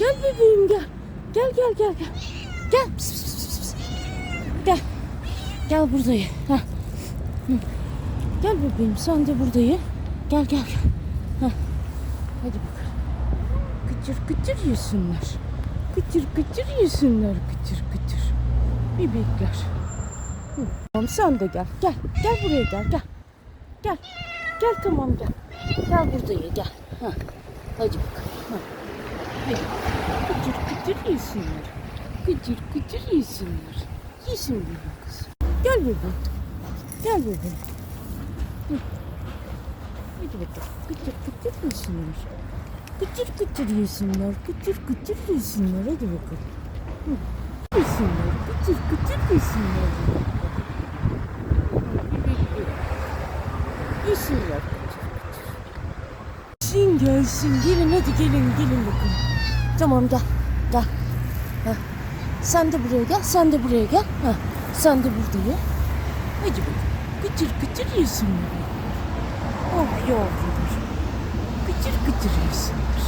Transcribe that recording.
Gel bebeğim gel. Gel gel gel gel. Gel. Pıs, pıs, pıs, pıs. Gel. Gel burada ye. Heh. Gel bebeğim sen de burada ye. Gel gel gel. Heh. Hadi bakalım. Kıtır kıtır yesinler. Kıtır kıtır yesinler kıtır kıtır. Bebekler. Tamam sen de gel. Gel. Gel buraya gel. Gel. Gel. Gel tamam gel. Gel burada ye gel. Heh. Hadi bakalım. Heh. Hadi. Kıtır kıtır yesinler. Kıtır kıtır yesinler. Yesin benim kızım. Gel bebeğim. Gel bebeğim. Hı. Hadi bakalım. Kıtır kıtır yesinler. Kıtır kıtır yesinler. Kıtır kıtır yesinler. Hadi bakalım. Hı. Yesinler. Kıtır kıtır yesinler. Yesinler. Gelsin gelsin. Gelin hadi gelin gelin bakalım. Tamam gel. Gel. Heh. Sen de buraya gel. Sen de buraya gel. Heh. Sen de burada ye. Hadi bakalım. Kıtır kıtır yesinler. Oh yavrum. Kıtır kıtır yesinler.